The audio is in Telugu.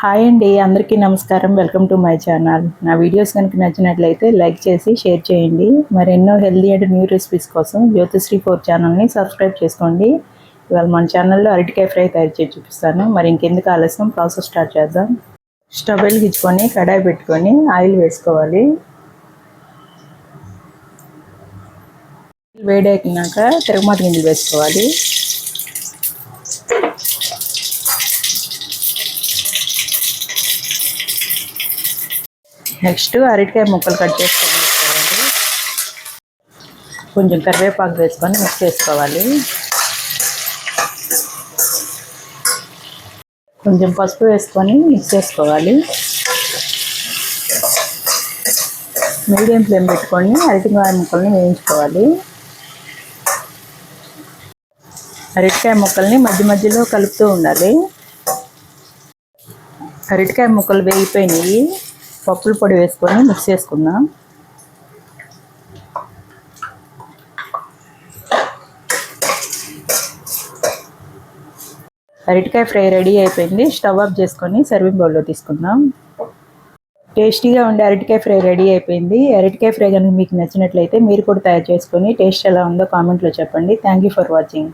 హాయ్ అండి అందరికీ నమస్కారం. వెల్కమ్ టు మై ఛానల్ నా వీడియోస్ కనుక నచ్చినట్లయితే లైక్ చేసి షేర్ చేయండి. మరెన్నో హెల్దీ అండ్ న్యూ రెసిపీస్ కోసం జ్యోతిశ్రీ ఫోర్ ఛానల్ని సబ్స్క్రైబ్ చేసుకోండి. ఇవాళ మన ఛానల్లో అరటికాయ ఫ్రై తయారు చేసి చూపిస్తాను. మరి ఇంకెందుకు ఆలస్యం? ప్రాసెస్ స్టార్ట్ చేద్దాం. స్టవ్ వెలిగించుకొని కడాయి పెట్టుకొని ఆయిల్ వేసుకోవాలి. వేడెక్కినాక తిరగమాత గింజలు వేసుకోవాలి. నెక్స్ట్ అరటికాయ ముక్కలు కట్ చేసుకొని వేసుకోవాలి. కొంచెం కరివేపాకు వేసుకొని మిక్స్ చేసుకోవాలి. కొంచెం పసుపు వేసుకొని మిక్స్ చేసుకోవాలి. మీడియం ఫ్లేమ్ పెట్టుకొని అరటికాయ ముక్కల్ని వేయించుకోవాలి. అరటికాయ ముక్కల్ని మధ్య మధ్యలో కలుపుతూ ఉండాలి. అరటికాయ ముక్కలు వేగిపోయినాయి. పప్పుల పొడి వేసుకొని మిక్స్ చేసుకుందాం. అరటికాయ ఫ్రై రెడీ అయిపోయింది. స్టవ్ ఆఫ్ చేసుకొని సర్వింగ్ బౌల్లో తీసుకుందాం. టేస్టీగా ఉండే అరటికాయ ఫ్రై రెడీ అయిపోయింది. అరటికాయ ఫ్రై కనుక మీకు నచ్చినట్లయితే మీరు కూడా తయారు చేసుకొని టేస్ట్ ఎలా ఉందో కామెంట్లో చెప్పండి. Thank you for watching